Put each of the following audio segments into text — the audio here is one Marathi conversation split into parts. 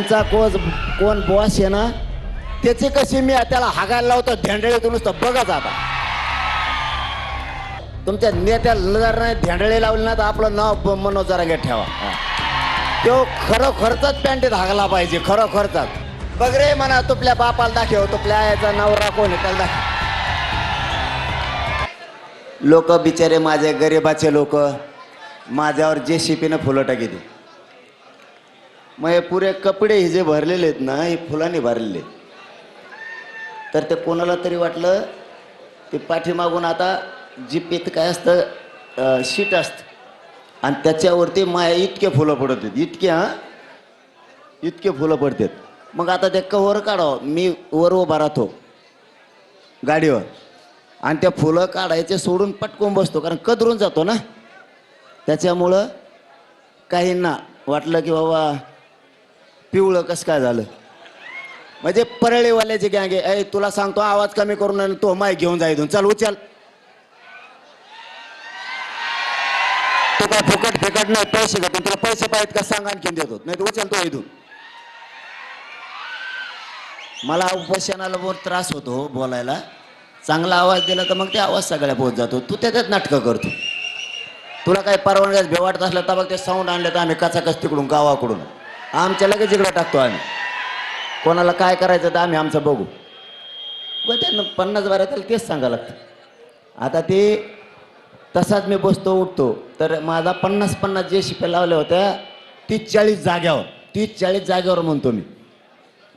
त्यांचा कोच कोण बॉस आहे ना त्याची कशी मी त्याला हागायला लावतो धेंडळे नुसतं बघत आता तुमच्या नेत्याला जर नाही धेंडळे लावले ना तर आपलं नाव ब- मनोज जरांगे ठेवा. तो खरोखरचाच पॅन्टीत हागला पाहिजे खरोखरचाच बघ रे म्हणा तुपल्या बापाला दाखव तुपल्या आयाचा नवरा कोण आहे त्याला दाखव. लोक बिचारे माझे गरिबाचे लोक माझ्यावर जे शिपीनं फुलं टाकीते मग हे पुरे कपडे हे जे भरलेले आहेत ना हे फुलांनी भरलेले. तर ते कोणाला तरी वाटलं ते पाठीमागून आता जीपेत काय असतं शीट असतं. आणि त्याच्यावरती माया इतके फुलं पडत आहेत इतके हां? इतके फुलं पडतात मग आता ते कवर काढावं. मी वर उभा राहतो गाडीवर. आणि त्या फुलं काढायचे सोडून पटकून बसतो कारण कदरून जातो ना. त्याच्यामुळं काहींना वाटलं की बाबा पिवळं कसं काय झालं? म्हणजे परळीवाल्याचे गँग आहे. तुला सांगतो आवाज कमी करून आणि तो माय घेऊन जा इथून. चल उचल. तो काय फुकट फिकट नाही पैसे घेतो. तुला पैसे पाहिजेत का सांग आणखीन देतो. नाही तर उचल तो इथून. मला उपोषणाला बहुत त्रास होतो हो बोलायला. चांगला आवाज दिला तर मग ते आवाज सगळ्या पोहोच जातो. तू त्याच्यात नाटकं करतो. तुला काही परवानग्यात भेवाटत असलं तर मग ते साऊंड आणलं तर आम्ही कचाकच तिकडून गावाकडून. आमच्या लगेच इकडं टाकतो आम्ही. कोणाला काय करायचं तर आम्ही आमचं बघू. व त्यांना पन्नास बारा त्याला तेच सांगावं लागतं. आता ते तसाच मी बसतो उठतो. तर माझा पन्नास पन्नास जे शिप्या लावल्या होत्या तीस चाळीस जाग्यावर तीस चाळीस जाग्यावर म्हणतो मी.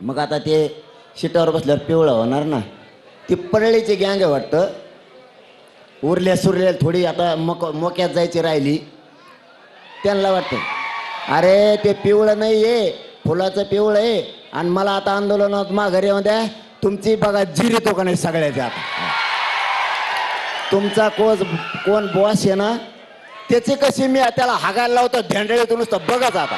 मग आता ते शिटावर बसल्यावर पिवळं होणार ना. ती परळीची गँग आहे वाटतं. उरल्या सुरल्या थोडी आता मक मोक्यात जायची राहिली. त्यांना वाटतं. अरे ते पिवळं नाही आहे फुलाचं पिवळं आहे. आणि मला आता आंदोलनात माघारी येऊन द्या. तुमची बघा जिरितो का नाही सगळ्याच्या आता? तुमचा कोच कोण बॉस आहे ना त्याची कशी मी त्याला हागायला लावतो धेंडळे तू नुसतं बघत आता.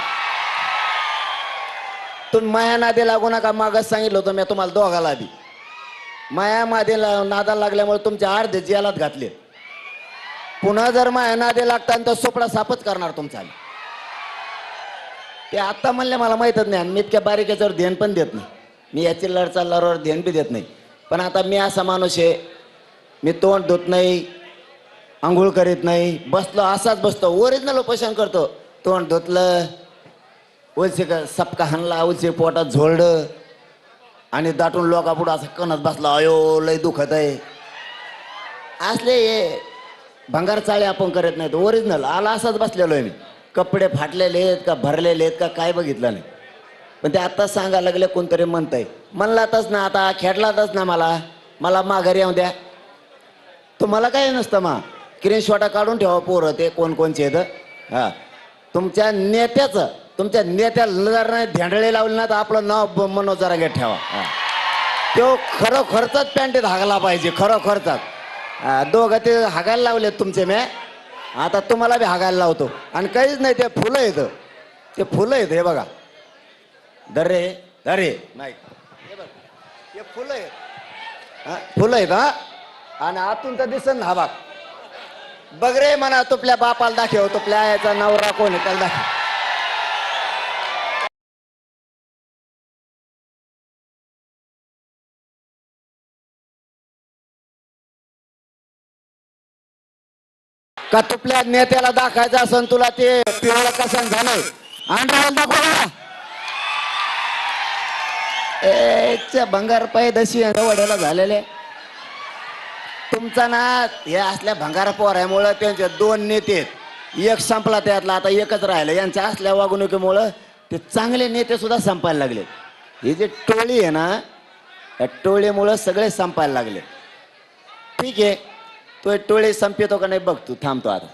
तुम्ही माया नादी लागू नका मागच सांगितलं होतं मी तुम्हाला दोघाला आधी माया मादी ला- नादाला लागल्यामुळे तुमच्या अर्धे जेलात घातले. पुन्हा जर माया नादी लागता तर सोपडा सापच करणार तुमचा ते आत्ता म्हणले मला माहीतच नाही आणि मी इतक्या बारीक याच्यावर ध्यान पण देत नाही. मी याची लढचा चालल्यावर ध्यान बी देत नाही. पण आता मी असा माणूस आहे मी तोंड धुत नाही आंघोळ करीत नाही बसलो असाच बसतो ओरिजिनल उपोषण करतो. तोंड धुतलं उलसे का सपका हाणला उलसे पोटात झोळलं आणि दाटून लोकापुढं असं कणत बसला अयो लय दुखत आहे. असले हे भंगार चाळे आपण करत नाहीत. ओरिजिनल आला असाच बसलेलो आहे मी. कपडे फाटलेले आहेत का भरलेले आहेत का काय बघितलं नाही. पण ते आत्ताच सांगायला लागले कोणतरी म्हणतंय. म्हणलातच ना आता खेळलातच ना मला. मला माघारी येऊ द्या. तुम्हाला काय नसतं मा? स्क्रीनशॉटा काढून ठेवा पोरं ते कोण कोणचे आहेत. हा. तुमच्या नेत्याचं तुमच्या नेत्याला जर नाही धेंडळे लावले ना तर आपलं नाव ब- मनोज जरांगे ठेवा. हां. तो खरोखरचाच पॅन्टीत हागला पाहिजे खरोखरचाच. दोघं ते हागायला लावले तुमचे मॅ आता तुम्हाला बी हागायला लावतो. आणि काहीच नाही ते फुलं येतं ते फुलं येतं हे बघा. दरे दरे नाही. हे बघ हे फुलं आहेत. हा, फुलं आहेत हा. आणि आतून तर दिसन ना हा बाग बघ रे म्हणा तुपल्या बापाला दाखव तुपल्या आयाचा नवरा कोण आहे त्याला दाखव. का तुपल्या नेत्याला दाखायचं असन तुला ते? पिवळं कसं झालंय? अंड्राला दाखव च्या भंगार पाय दशी वड्याला झालेले. तुमचा ना हे असल्या भंगार पोरामुळं त्यांचे दोन नेते एक संपला त्यातला आता एकच राहिलं. यांच्या असल्या वागणुकीमुळं ते चांगले नेते सुद्धा संपायला लागले. ही जी टोळी आहे ना या टोळीमुळं सगळे संपायला लागले. ठीक आहे. तो टोळे संपतो का नाही बघ तू थांबतो आता.